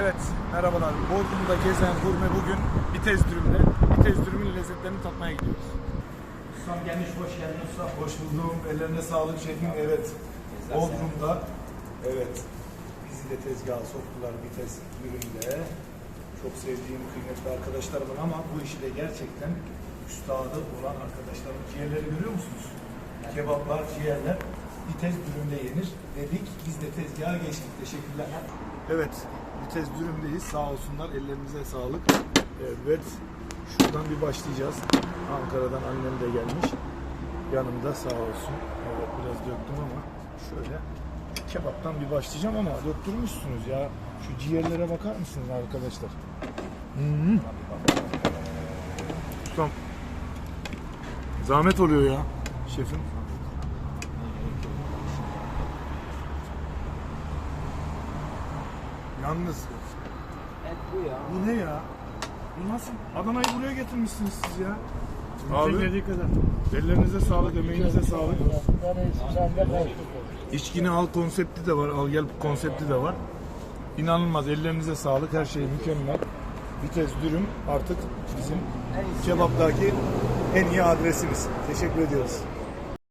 Evet, merhabalar. Bodrum'da gezen gurme bugün Bitez Dürüm'de. Bitez Dürüm'ün lezzetlerini tatmaya gidiyoruz. Ustam gelmiş, hoş geldin ustam. Hoş buldum. Ellerine sağlık şefim. Evet. Bodrum'da. Evet. Bizi de tezgaha soktular Bitez Dürüm'de. Çok sevdiğim kıymetli arkadaşlarımın ama bu işi de gerçekten üstadı olan arkadaşlarım. Ciğerleri görüyor musunuz? Kebaplar, ciğerler Bitez Dürüm'de yenir dedik. Biz de tezgaha geçtik. Teşekkürler. Evet. Vitez dürümdeyiz. Sağ olsunlar. Ellerinize sağlık. Evet. Şuradan bir başlayacağız. Ankara'dan annem de gelmiş. Yanımda sağ olsun. Evet biraz döktüm ama şöyle kebaptan bir başlayacağım ama döktürmüşsünüz ya. Şu ciğerlere bakar mısınız arkadaşlar? -hı. Ustam. Zahmet oluyor ya şefim. Yalnız Et bu ya. bu ne ya? Bu nasıl? Adana'yı buraya getirmişsiniz siz ya. Abi, kadar. ellerinize sağlık, emeğinize sağlık. Karıştık. İçkini al konsepti de var, al gel konsepti de var. İnanılmaz, ellerinize sağlık, her şey mükemmel. Vites dürüm artık bizim kebaptaki en iyi adresimiz. Teşekkür ediyoruz.